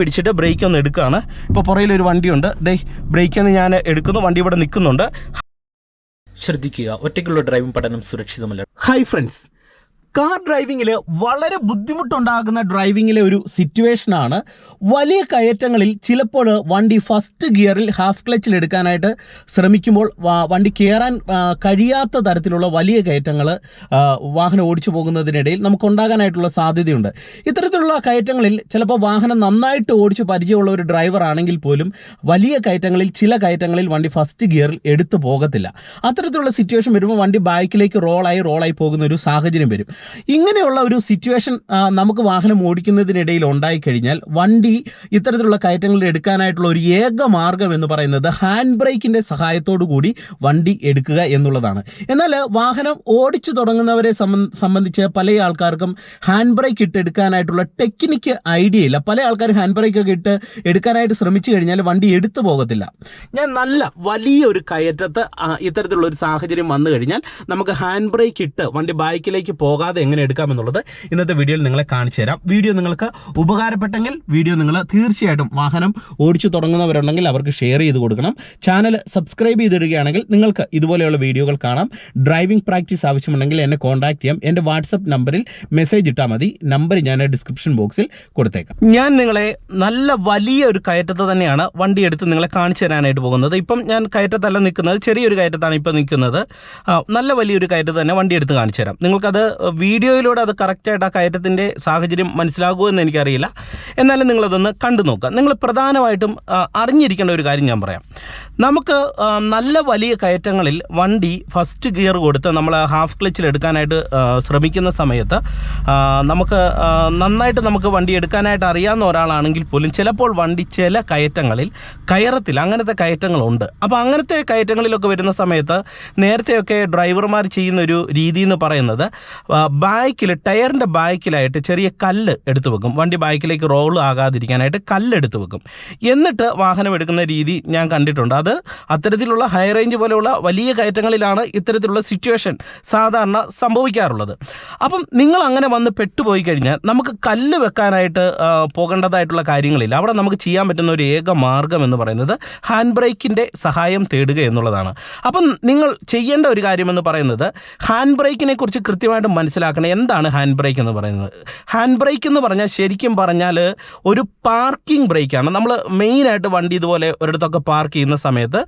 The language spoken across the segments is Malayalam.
പിടിച്ചിട്ട് ബ്രേക്ക് ഒന്ന് എടുക്കുകയാണ് ഇപ്പോൾ പുറകിലൊരു വണ്ടിയുണ്ട്. ദേ ബ്രേക്ക് ഒന്ന് ഞാൻ എടുക്കുന്നു. വണ്ടി ഇവിടെ നിൽക്കുന്നുണ്ട്. ശ്രദ്ധിക്കുക. ഒറ്റയ്ക്കുള്ള ഡ്രൈവിംഗ് പഠനം സുരക്ഷിതമല്ല. ഹൈ ഫ്രണ്ട്സ് കാർ ഡ്രൈവിങ്ങിൽ വളരെ ബുദ്ധിമുട്ടുണ്ടാകുന്ന ഡ്രൈവിങ്ങിലെ ഒരു സിറ്റുവേഷനാണ് വലിയ കയറ്റങ്ങളിൽ ചിലപ്പോൾ വണ്ടി ഫസ്റ്റ് ഗിയറിൽ ഹാഫ് ക്ലച്ചിൽ എടുക്കാനായിട്ട് ശ്രമിക്കുമ്പോൾ വണ്ടി കയറാൻ കഴിയാത്ത തരത്തിലുള്ള വലിയ കയറ്റങ്ങൾ വാഹനം ഓടിച്ചു പോകുന്നതിനിടയിൽ നമുക്ക് നമുക്കുണ്ടാകാനായിട്ടുള്ള സാധ്യതയുണ്ട്. ഇത്തരത്തിലുള്ള കയറ്റങ്ങളിൽ ചിലപ്പോൾ വാഹനം നന്നായിട്ട് ഓടിച്ച് പരിചയമുള്ള ഒരു ഡ്രൈവർ ആണെങ്കിൽ പോലും വലിയ കയറ്റങ്ങളിൽ ചില കയറ്റങ്ങളിൽ വണ്ടി ഫസ്റ്റ് ഗിയറിൽ എടുത്തു പോകത്തില്ല. അത്തരത്തിലുള്ള സിറ്റുവേഷൻ വരുമ്പോൾ വണ്ടി ബാക്കിലേക്ക് റോളായി റോളായി പോകുന്ന ഒരു സാഹചര്യം വരും. ഇങ്ങനെയുള്ള ഒരു സിറ്റുവേഷൻ നമുക്ക് വാഹനം ഓടിക്കുന്നതിനിടയിൽ ഉണ്ടായിക്കഴിഞ്ഞാൽ വണ്ടി ഇത്തരത്തിലുള്ള കയറ്റങ്ങൾ എടുക്കാനായിട്ടുള്ള ഒരു ഏക മാർഗം എന്ന് പറയുന്നത് ഹാൻഡ് ബ്രേക്കിന്റെ സഹായത്തോടു കൂടി വണ്ടി എടുക്കുക എന്നുള്ളതാണ്. എന്നാൽ വാഹനം ഓടിച്ചു തുടങ്ങുന്നവരെ സംബന്ധിച്ച് പല ആൾക്കാർക്കും ഹാൻഡ് ബ്രേക്ക് ഇട്ട് എടുക്കാനായിട്ടുള്ള ടെക്നിക്ക് ഐഡിയ ഇല്ല. പല ആൾക്കാർ ഹാൻഡ് ബ്രേക്ക് ഒക്കെ ഇട്ട് എടുക്കാനായിട്ട് ശ്രമിച്ചു കഴിഞ്ഞാൽ വണ്ടി എടുത്തു പോകത്തില്ല. ഞാൻ നല്ല വലിയ ഒരു കയറ്റത്ത് ഇത്തരത്തിലുള്ള ഒരു സാഹചര്യം വന്നു കഴിഞ്ഞാൽ നമുക്ക് ഹാൻഡ് ബ്രേക്ക് ഇട്ട് വണ്ടി ബൈക്കിലേക്ക് പോകാതെ എങ്ങനെ എടുക്കാമെന്നുള്ളത് ഇന്നത്തെ വീഡിയോയിൽ നിങ്ങളെ കാണിച്ചു തരാം. വീഡിയോ നിങ്ങൾക്ക് ഉപകാരപ്പെട്ടെങ്കിൽ വീഡിയോ നിങ്ങൾ തീർച്ചയായിട്ടും വാഹനം ഓടിച്ചു തുടങ്ങുന്നവരുണ്ടെങ്കിൽ അവർക്ക് ഷെയർ ചെയ്ത് കൊടുക്കണം. ചാനൽ സബ്സ്ക്രൈബ് ചെയ്തിടുകയാണെങ്കിൽ നിങ്ങൾക്ക് ഇതുപോലെയുള്ള വീഡിയോകൾ കാണാം. ഡ്രൈവിംഗ് പ്രാക്ടീസ് ആവശ്യമുണ്ടെങ്കിൽ എന്നെ കോൺടാക്ട് ചെയ്യാം. എന്റെ വാട്സപ്പ് നമ്പറിൽ മെസ്സേജ് ഇട്ടാൽ മതി. നമ്പർ ഞാൻ ഡിസ്ക്രിപ്ഷൻ ബോക്സിൽ കൊടുത്തേക്കാം. ഞാൻ നിങ്ങളെ നല്ല വലിയ ഒരു കയറ്റത്ത് തന്നെയാണ് വണ്ടി എടുത്ത് നിങ്ങളെ കാണിച്ചു തരാനായിട്ട് പോകുന്നത്. ഇപ്പം ഞാൻ കയറ്റത്തല്ല നിൽക്കുന്നത്. ചെറിയൊരു കയറ്റത്താണ് ഇപ്പം നിൽക്കുന്നത്. നല്ല വലിയൊരു കയറ്റത്ത് തന്നെ വണ്ടി എടുത്ത് കാണിച്ചു തരാം. നിങ്ങൾക്കത് വീഡിയോയിലൂടെ അത് കറക്റ്റായിട്ട് ആ കയറ്റത്തിന്റെ സാഹചര്യം മനസ്സിലാകുമോ എന്ന് എനിക്കറിയില്ല. എന്നാലും നിങ്ങളതൊന്ന് കണ്ടു നോക്കുക. നിങ്ങൾ പ്രധാനമായിട്ടും അറിഞ്ഞിരിക്കേണ്ട ഒരു കാര്യം ഞാൻ പറയാം. നമുക്ക് നല്ല വലിയ കയറ്റങ്ങളിൽ വണ്ടി ഫസ്റ്റ് ഗിയർ കൊടുത്ത് നമ്മൾ ഹാഫ് ക്ലച്ചിൽ എടുക്കാനായിട്ട് ശ്രമിക്കുന്ന സമയത്ത് നമുക്ക് നന്നായിട്ട് നമുക്ക് വണ്ടി എടുക്കാനായിട്ട് അറിയാവുന്ന ഒരാളാണെങ്കിൽ പോലും ചിലപ്പോൾ വണ്ടി ചില കയറ്റങ്ങളിൽ കയറത്തിൽ അങ്ങനത്തെ കയറ്റങ്ങളുണ്ട്. അപ്പോൾ അങ്ങനത്തെ കയറ്റങ്ങളിലൊക്കെ വരുന്ന സമയത്ത് നേരത്തെയൊക്കെ ഡ്രൈവർമാർ ചെയ്യുന്ന ഒരു രീതി എന്ന് പറയുന്നത് ബാക്കിൽ ടയറിന്റെ ബാക്കിലായിട്ട് ചെറിയ കല്ല് എടുത്തു വെക്കും. വണ്ടി ബാക്കിലേക്ക് റോൾ ആകാതിരിക്കാനായിട്ട് കല്ല് എടുത്തു വെക്കും. എന്നിട്ട് വാഹനം എടുക്കുന്ന രീതി ഞാൻ കണ്ടിട്ടുണ്ട്. അത് അത്തരത്തിലുള്ള ഹൈ റേഞ്ച് പോലെയുള്ള വലിയ കയറ്റങ്ങളിലാണ് ഇത്തരത്തിലുള്ള സിറ്റുവേഷൻ സാധാരണ സംഭവിക്കാറുള്ളത്. അപ്പം നിങ്ങൾ അങ്ങനെ വന്ന് പെട്ടുപോയി കഴിഞ്ഞാൽ നമുക്ക് കല്ല് വെക്കാനായിട്ട് പോകേണ്ടതായിട്ടുള്ള കാര്യങ്ങളില്ല. അവിടെ നമുക്ക് ചെയ്യാൻ പറ്റുന്ന ഒരു ഏക മാർഗം എന്ന് പറയുന്നത് ഹാൻഡ് ബ്രേക്കിന്റെ സഹായം തേടുക എന്നുള്ളതാണ്. അപ്പം നിങ്ങൾ ചെയ്യേണ്ട ഒരു കാര്യമെന്ന് പറയുന്നത് ഹാൻഡ് ബ്രേക്കിനെ കുറിച്ച് കൃത്യമായിട്ട് മനസ്സിലാക്കണം? എന്താണ് ഹാൻഡ് ബ്രേക്ക് എന്ന് പറയുന്നത്? ഹാൻഡ് ബ്രേക്ക് എന്ന് പറഞ്ഞാൽ ശരിക്കും പറഞ്ഞാൽ ഒരു പാർക്കിംഗ് ബ്രേക്കാണ്. നമ്മൾ മെയിനായിട്ട് വണ്ടി ഇതുപോലെ ഒരിടത്തൊക്കെ പാർക്ക് ചെയ്യുന്ന സമയത്ത്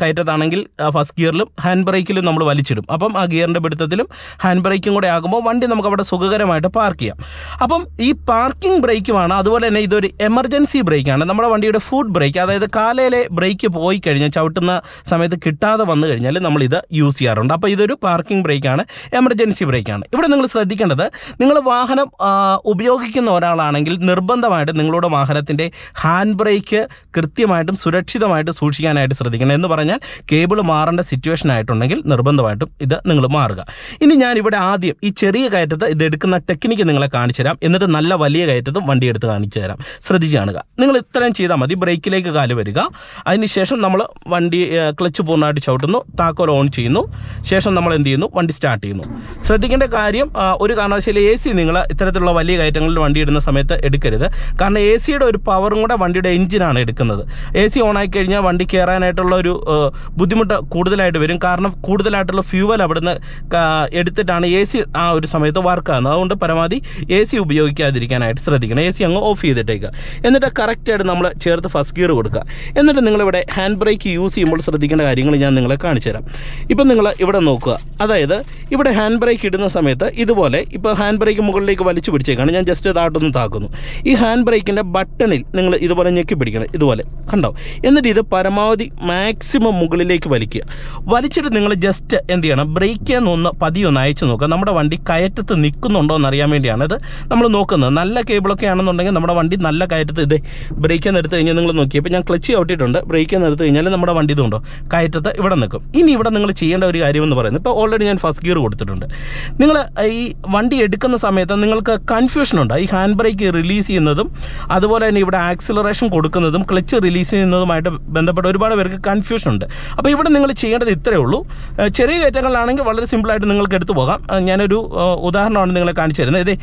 കയറ്റത്താണെങ്കിൽ ഫസ്റ്റ് ഗിയറിലും ഹാൻഡ് ബ്രേക്കിലും നമ്മൾ വലിച്ചിടും. അപ്പം ആ ഗിയറിന്റെ പിടുത്തത്തിലും ഹാൻഡ് ബ്രേക്കും കൂടെ ആകുമ്പോൾ വണ്ടി നമുക്ക് അവിടെ സുഖകരമായിട്ട് പാർക്ക് ചെയ്യാം. അപ്പം ഈ പാർക്കിംഗ് ബ്രേക്കുമാണ് അതുപോലെ തന്നെ ഇതൊരു എമർജൻസി ബ്രേക്കാണ്. നമ്മുടെ വണ്ടിയുടെ ഫുഡ് ബ്രേക്ക് അതായത് കാലയിലെ ബ്രേക്ക് പോയി കഴിഞ്ഞാൽ ചവിട്ടുന്ന സമയത്ത് കിട്ടാതെ വന്നു കഴിഞ്ഞാൽ നമ്മളിത് യൂസ് ചെയ്യാറുണ്ട്. അപ്പോൾ ഇതൊരു പാർക്കിംഗ് ബ്രേക്കാണ് എമർജൻസി ബ്രേക്കാണ്. ഇവിടെ നിങ്ങൾ ശ്രദ്ധിക്കേണ്ടത് നിങ്ങൾ വാഹനം ഉപയോഗിക്കുന്ന ഒരാളാണെങ്കിൽ നിർബന്ധമായിട്ട് നിങ്ങളുടെ വാഹനത്തിന്റെ ഹാൻഡ് ബ്രേക്ക് കൃത്യമായിട്ടും സുരക്ഷിതമായിട്ട് സൂക്ഷിക്കാനായിട്ട് ശ്രദ്ധിക്കണം. എന്ന് പറഞ്ഞാൽ കേബിൾ മാറേണ്ട സിറ്റുവേഷൻ ആയിട്ടുണ്ടെങ്കിൽ നിർബന്ധമായിട്ടും ഇത് നിങ്ങൾ മാറുക. ഇനി ഞാൻ ഇവിടെ ആദ്യം ഈ ചെറിയ കയറ്റത്ത് ഇത് എടുക്കുന്ന ടെക്നിക്ക് നിങ്ങളെ കാണിച്ചു തരാം. എന്നിട്ട് നല്ല വലിയ കയറ്റത്തും വണ്ടി എടുത്ത് കാണിച്ചു തരാം. ശ്രദ്ധിച്ച് കാണുക. നിങ്ങൾ ഇത്രയും ചെയ്താൽ മതി. ബ്രേക്കിലേക്ക് കാൽ വരിക. അതിനുശേഷം നമ്മൾ വണ്ടി ക്ലച്ച് പൂർണമായിട്ട് ചവിട്ടുന്നു. താക്കോൽ ഓൺ ചെയ്യുന്നു. ശേഷം നമ്മൾ എന്ത് ചെയ്യുന്നു? വണ്ടി സ്റ്റാർട്ട് ചെയ്യുന്നു. ശ്രദ്ധിക്കേണ്ട കാര്യം ഒരു കാരണവശാലും എ സി നിങ്ങൾ ഇത്തരത്തിലുള്ള വലിയ കയറ്റങ്ങളിൽ വണ്ടി ഇടുന്ന സമയത്ത് എടുക്കരുത്. കാരണം എ സിയുടെ ഒരു പവറും കൂടെ വണ്ടിയുടെ എഞ്ചിനാണ് എടുക്കുന്നത്. എ സി ആയി കഴിഞ്ഞാൽ വണ്ടി കയറാനായിട്ടുള്ള ഒരു ബുദ്ധിമുട്ട് കൂടുതലായിട്ട് വരും. കാരണം കൂടുതലായിട്ടുള്ള ഫ്യൂവൽ അവിടുന്ന് എടുത്തിട്ടാണ് എ സി ആ ഒരു സമയത്ത് വർക്ക് ആകുന്നത് അതുകൊണ്ട് പരമാവധി എ സി ഉപയോഗിക്കാതിരിക്കാനായിട്ട് ശ്രദ്ധിക്കണം. എ സി അങ്ങ് ഓഫ് ചെയ്തിട്ടേക്കുക എന്നിട്ട് കറക്റ്റായിട്ട് നമ്മൾ ചേർത്ത് ഫസ്റ്റ് ഗിയർ കൊടുക്കുക. എന്നിട്ട് നിങ്ങളിവിടെ ഹാൻഡ് ബ്രേക്ക് യൂസ് ചെയ്യുമ്പോൾ ശ്രദ്ധിക്കേണ്ട കാര്യങ്ങൾ ഞാൻ നിങ്ങളെ കാണിച്ചു തരാം ഇപ്പം നിങ്ങൾ ഇവിടെ നോക്കുക. അതായത് ഇവിടെ ഹാൻഡ് ബ്രേക്ക് ഇടുന്ന സമയത്ത് ഇതുപോലെ ഇപ്പോൾ ഹാൻഡ് ബ്രേക്ക് മുകളിലേക്ക് വലിച്ചു പിടിച്ചേക്കാണ്. ഞാൻ ജസ്റ്റ് താട്ടൊന്ന് താക്കുന്നു. ഈ ഹാൻഡ് ബ്രേക്കിന്റെ ബട്ടണിൽ നിങ്ങൾ ഇതുപോലെ ഞെക്കി പിടിക്കണം. ഇതുപോലെ. കണ്ടോ? എന്നിട്ട് ഇത് പരമാവധി മാക്സിമം മുകളിലേക്ക് വലിക്കുക. വലിച്ചിട്ട് നിങ്ങൾ ജസ്റ്റ് എന്ത് ചെയ്യണം? ബ്രേക്ക് പതി ഒന്ന് അയച്ചു നോക്കുക. നമ്മുടെ വണ്ടി കയറ്റത്ത് നിൽക്കുന്നുണ്ടോ എന്ന് അറിയാൻ വേണ്ടിയാണ് ഇത് നമ്മൾ നോക്കുന്നത്. നല്ല കേബിളൊക്കെ ആണെന്നുണ്ടെങ്കിൽ നമ്മുടെ വണ്ടി നല്ല കയറ്റത്ത് ഇത് ബ്രേക്ക് എടുത്ത് കഴിഞ്ഞാൽ നിങ്ങൾ നോക്കിയപ്പോൾ ഞാൻ ക്ലച്ച് ചവിട്ടിയിട്ടുണ്ട്. ബ്രേക്ക് എടുത്ത് കഴിഞ്ഞാൽ നമ്മുടെ വണ്ടി ഇതുണ്ടോ? കയറ്റത്ത് ഇവിടെ നിൽക്കും. ഇനി ഇവിടെ നിങ്ങൾ ചെയ്യേണ്ട ഒരു കാര്യം എന്ന് പറയുന്നത് ഇപ്പോൾ ഓൾറെഡി ഞാൻ ഫസ്റ്റ് ഗിയർ കൊടുത്തിട്ടുണ്ട്. നിങ്ങൾ ഈ വണ്ടി എടുക്കുന്ന സമയത്ത് നിങ്ങൾക്ക് കൺഫ്യൂഷൻ ഉണ്ട്. ഈ ഹാൻഡ് ബ്രേക്ക് റിലീസ് ചെയ്യുന്നതും അതുപോലെ തന്നെ ഇവിടെ ആക്സിലറേഷൻ കൊടുക്കുന്നതും ക്ലച്ച് റിലീസ് ചെയ്യുന്നതുമായിട്ട് ബന്ധപ്പെട്ട് ഒരുപാട് പേർക്ക് കൺഫ്യൂഷൻ ഉണ്ട്. അപ്പോൾ ഇവിടെ നിങ്ങൾ ചെയ്യേണ്ടത് ഇത്രയേ ഉള്ളൂ. ചെറിയ കയറ്റങ്ങളിലാണെങ്കിൽ വളരെ സിമ്പിളായിട്ട് നിങ്ങൾക്ക് എടുത്തു പോകാം. ഞാനൊരു ഉദാഹരണമാണ് നിങ്ങളെ കാണിച്ചു തരുന്നത്. ഇതേ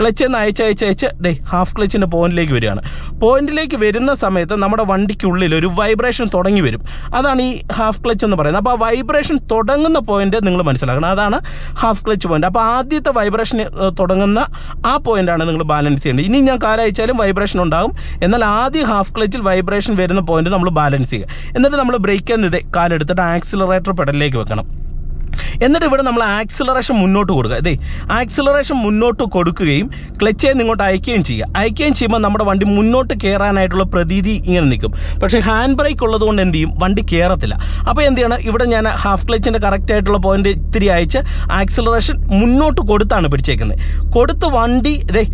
ക്ലച്ച് എന്ന് അയച്ച് അയച്ച് അയച്ച് ഹാഫ് ക്ലച്ചിന്റെ പോയിന്റിലേക്ക് വരികയാണ്. പോയിന്റിലേക്ക് വരുന്ന സമയത്ത് നമ്മുടെ വണ്ടിക്കുള്ളിൽ ഒരു വൈബ്രേഷൻ തുടങ്ങി വരും. അതാണ് ഈ ഹാഫ് ക്ലച്ച് എന്ന് പറയുന്നത്. അപ്പോൾ ആ വൈബ്രേഷൻ തുടങ്ങുന്ന പോയിന്റ് നിങ്ങൾ മനസ്സിലാക്കണം. അതാണ് ഹാഫ് ക്ലച്ച് പോയിന്റ് അപ്പോൾ ആദ്യത്തെ വൈബ്രേഷൻ തുടങ്ങുന്ന ആ പോയിന്റാണ് നിങ്ങൾ ബാലൻസ് ചെയ്യേണ്ടത്. ഇനി ഞാൻ കാലയച്ചാലും വൈബ്രേഷൻ ഉണ്ടാകും. എന്നാൽ ആദ്യ ഹാഫ് ക്ലച്ചിൽ വൈബ്രേഷൻ വരുന്ന പോയിന്റ് നമ്മൾ ബാലൻസ് ചെയ്യുക. എന്നിട്ട് നമ്മൾ ബ്രേക്ക് എന്നത് കാലെടുത്തിട്ട് ആക്സിലറേറ്റർ പെഡലിലേക്ക് വെക്കണം. എന്നിട്ട് ഇവിടെ നമ്മൾ ആക്സിലറേഷൻ മുന്നോട്ട് കൊടുക്കുക. അതെ ആക്സിലറേഷൻ മുന്നോട്ട് കൊടുക്കുകയും ക്ലച്ച് നിങ്ങോട്ട് അയക്കുകയും ചെയ്യുക. അയക്കുകയും ചെയ്യുമ്പോൾ നമ്മുടെ വണ്ടി മുന്നോട്ട് കയറാനായിട്ടുള്ള പ്രതീതി ഇങ്ങനെ നിൽക്കും. പക്ഷേ ഹാൻഡ് ബ്രേക്ക് ഉള്ളതുകൊണ്ട് എന്ത് ചെയ്യും? വണ്ടി കയറത്തില്ല അപ്പോൾ എന്ത് ചെയ്യണം? ഇവിടെ ഞാൻ ഹാഫ് ക്ലച്ചിന്റെ കറക്റ്റ് ആയിട്ടുള്ള പോയിന്റ് ഇത്തിരി അയച്ച് ആക്സിലറേഷൻ മുന്നോട്ട് കൊടുത്താണ് പിടിച്ചേക്കുന്നത്. കൊടുത്ത് വണ്ടി ഇതേ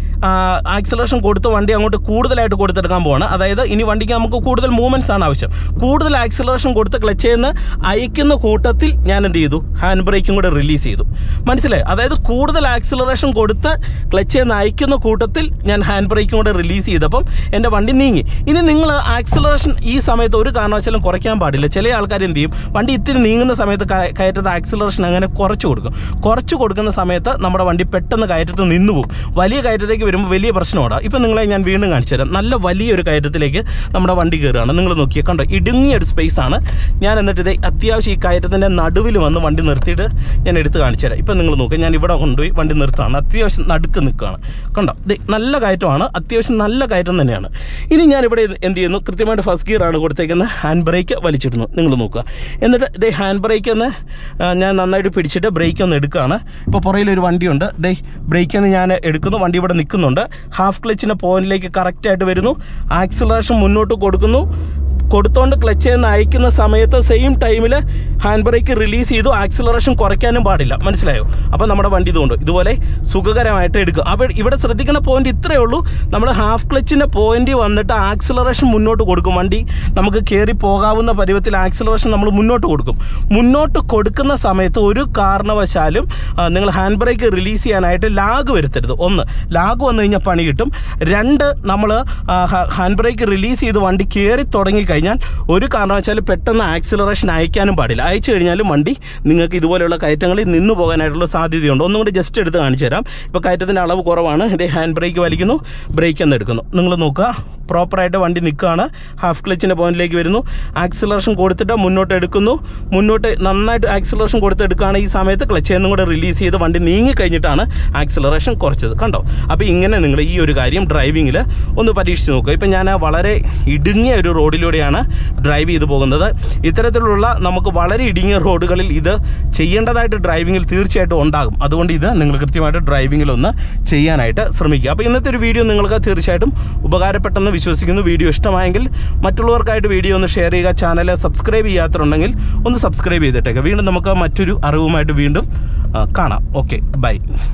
ആക്സിലറേഷൻ കൊടുത്ത് വണ്ടി അങ്ങോട്ട് കൂടുതലായിട്ട് കൊടുത്തെടുക്കാൻ പോവാണ്. അതായത് ഇനി വണ്ടിക്ക് നമുക്ക് കൂടുതൽ മൂവ്മെന്റ്സ് ആണ് ആവശ്യം. കൂടുതൽ ആക്സിലറേഷൻ കൊടുത്ത് ക്ലച്ച് നിന്ന് അയക്കുന്ന കൂട്ടത്തിൽ ഞാൻ എന്ത് ചെയ്തു? ഹാൻഡ് ബ്രേക്കും കൂടെ റിലീസ് ചെയ്തു. മനസ്സിലായി? അതായത് കൂടുതൽ ആക്സിലറേഷൻ കൊടുത്ത് ക്ലച്ച് നിന്ന് അയക്കുന്ന കൂട്ടത്തിൽ ഞാൻ ഹാൻഡ് ബ്രേക്കും കൂടെ റിലീസ് ചെയ്തപ്പം എന്റെ വണ്ടി നീങ്ങി. ഇനി നിങ്ങൾ ആക്സിലറേഷൻ ഈ സമയത്ത് ഒരു കാരണവശാലും കുറയ്ക്കാൻ പാടില്ല. ചില ആൾക്കാർ എന്ത് ചെയ്യും? വണ്ടി ഇത്തിരി നീങ്ങുന്ന സമയത്ത് കയ- കയറ്റത്ത് ആക്സിലറേഷൻ അങ്ങനെ കുറച്ച് കൊടുക്കും. കുറച്ച് കൊടുക്കുന്ന സമയത്ത് നമ്മുടെ വണ്ടി പെട്ടെന്ന് കയറ്റത്ത് നിന്ന് പോകും. വലിയ കയറ്റത്തേക്ക് വരുമ്പോൾ വലിയ പ്രശ്നമാണ്. ഇപ്പം നിങ്ങളെ ഞാൻ വീണ്ടും കാണിച്ചു തരാം. നല്ല വലിയൊരു കയറ്റത്തിലേക്ക് നമ്മുടെ വണ്ടി കയറുകയാണ് നിങ്ങൾ നോക്കിയാൽ കണ്ടോ? ഇടുങ്ങിയ ഒരു സ്പേസ് ആണ്. ഞാൻ എന്നിട്ട് ഇത് അത്യാവശ്യം ഈ കയറ്റത്തിന്റെ നടുവിൽ വന്ന് വണ്ടി നിർത്തിയിട്ട് ഞാൻ എടുത്ത് കാണിച്ചു തരാം. ഇപ്പം നിങ്ങൾ നോക്കുക ഞാൻ ഇവിടെ കൊണ്ടുപോയി വണ്ടി നിർത്താണ് അത്യാവശ്യം നടുക്ക് നിൽക്കുകയാണ്. കണ്ടോ? നല്ല കയറ്റമാണ്. അത്യാവശ്യം നല്ല കയറ്റം തന്നെയാണ്. ഇനി ഞാൻ ഇവിടെ എന്ത് ചെയ്യുന്നു? കൃത്യമായിട്ട് ഫസ്റ്റ് ഗിയറാണ് ആണ് കൊടുത്തേക്കുന്നത് ഹാൻഡ് ബ്രേക്ക് വലിച്ചിടുന്നു. നിങ്ങൾ നോക്കുക. എന്നിട്ട് ഇതേ ഹാൻഡ് ബ്രേക്ക് ഒന്ന് ഞാൻ നന്നായിട്ട് പിടിച്ചിട്ട് ബ്രേക്ക് ഒന്ന് എടുക്കുകയാണ്. ഇപ്പോൾ പുറയിലൊരു വണ്ടിയുണ്ട്. ദേ ബ്രേക്ക് ഒന്ന് ഞാൻ എടുക്കുന്നു. വണ്ടി ഇവിടെ നിൽക്കുന്നുണ്ട്. ഹാഫ് ക്ലച്ചിന്റെ പോയിന്റിലേക്ക് കറക്റ്റായിട്ട് വരുന്നു. ആക്സിലറേഷൻ മുന്നോട്ട് കൊടുക്കുന്നു. കൊടുത്തോണ്ട് ക്ലച്ച് എന്ന് അയക്കുന്ന സമയത്ത് സെയിം ടൈമിൽ ഹാൻഡ് ബ്രേക്ക് റിലീസ് ചെയ്തു ആക്സിലറേഷൻ കുറയ്ക്കാനും പാടില്ല. മനസ്സിലായോ? അപ്പോൾ നമ്മുടെ വണ്ടി ഇതുകൊണ്ട് ഇതുപോലെ സുഖകരമായിട്ട് എടുക്കുക. അപ്പോൾ ഇവിടെ ശ്രദ്ധിക്കുന്ന പോയിന്റ് ഇത്രയേ ഉള്ളൂ. നമ്മൾ ഹാഫ് ക്ലച്ചിന്റെ പോയിന്റ് വന്നിട്ട് ആക്സിലറേഷൻ മുന്നോട്ട് കൊടുക്കും. വണ്ടി നമുക്ക് കയറി പോകാവുന്ന പരുവത്തിൽ ആക്സിലറേഷൻ നമ്മൾ മുന്നോട്ട് കൊടുക്കും. മുന്നോട്ട് കൊടുക്കുന്ന സമയത്ത് ഒരു കാരണവശാലും നിങ്ങൾ ഹാൻഡ് ബ്രേക്ക് റിലീസ് ചെയ്യാനായിട്ട് ലാഗ് വരുത്തരുത്. ഒന്ന് ലാഗ് വന്നു കഴിഞ്ഞാൽ പണി കിട്ടും. രണ്ട് നമ്മൾ ഹാൻഡ് ബ്രേക്ക് റിലീസ് ചെയ്ത് വണ്ടി കയറി തുടങ്ങിക്കഴിഞ്ഞാൽ ഒരു കാരണവശാലും പെട്ടെന്ന് ആക്സിലറേഷൻ അയക്കാനും പാടില്ല. അയച്ചു കഴിഞ്ഞാലും വണ്ടി നിങ്ങൾക്ക് ഇതുപോലെയുള്ള കയറ്റങ്ങളിൽ നിന്ന് പോകാനായിട്ടുള്ള സാധ്യതയുണ്ട്. ഒന്നും കൂടി ജസ്റ്റ് എടുത്ത് കാണിച്ചു തരാം. ഇപ്പോൾ കയറ്റത്തിന്റെ അളവ് കുറവാണ്. ഇത് ഹാൻഡ് ബ്രേക്ക് വലിക്കുന്നു ബ്രേക്ക് എന്ന് എടുക്കുന്നു. നിങ്ങൾ നോക്കുക പ്രോപ്പറായിട്ട് വണ്ടി നിൽക്കുകയാണ്. ഹാഫ് ക്ലച്ചിന്റെ പോയിന്റിലേക്ക് വരുന്നു. ആക്സിലറേഷൻ കൊടുത്തിട്ട് മുന്നോട്ട് എടുക്കുന്നു. മുന്നോട്ട് നന്നായിട്ട് ആക്സിലറേഷൻ കൊടുത്തെടുക്കുകയാണ് ഈ സമയത്ത്. ക്ലച്ച് എന്നും കൂടെ റിലീസ് ചെയ്ത് വണ്ടി നീങ്ങി കഴിഞ്ഞിട്ടാണ് ആക്സിലറേഷൻ കുറച്ചത്. കണ്ടോ? അപ്പോൾ ഇങ്ങനെ നിങ്ങൾ ഈ ഒരു കാര്യം ഡ്രൈവിങ്ങിൽ ഒന്ന് പരീക്ഷിച്ച് നോക്കുക. ഇപ്പം ഞാൻ വളരെ ഇടുങ്ങിയ ഒരു റോഡിലൂടെയാണ് ഡ്രൈവ് ചെയ്ത് പോകുന്നത്. ഇത്തരത്തിലുള്ള നമുക്ക് വളരെ ഇടുങ്ങിയ റോഡുകളിൽ ഇത് ചെയ്യേണ്ടതായിട്ട് ഡ്രൈവിങ്ങിൽ തീർച്ചയായിട്ടും ഉണ്ടാകും. അതുകൊണ്ട് ഇത് നിങ്ങൾ കൃത്യമായിട്ട് ഡ്രൈവിങ്ങിൽ ഒന്ന് ചെയ്യാനായിട്ട് ശ്രമിക്കുക. അപ്പോൾ ഇന്നത്തെ ഒരു വീഡിയോ നിങ്ങൾക്ക് തീർച്ചയായിട്ടും ഉപകാരപ്പെട്ടെന്ന് വിശ്വസിക്കുന്നു. വീഡിയോ ഇഷ്ടമായെങ്കിൽ മറ്റുള്ളവർക്കായിട്ട് വീഡിയോ ഒന്ന് ഷെയർ ചെയ്യുക. ചാനൽ സബ്സ്ക്രൈബ് ചെയ്യാത്തതുണ്ടെങ്കിൽ ഒന്ന് സബ്സ്ക്രൈബ് ചെയ്തിട്ടേക്കുക വീണ്ടും നമുക്ക് മറ്റൊരു അറിവുമായിട്ട് വീണ്ടും കാണാം. Okay bye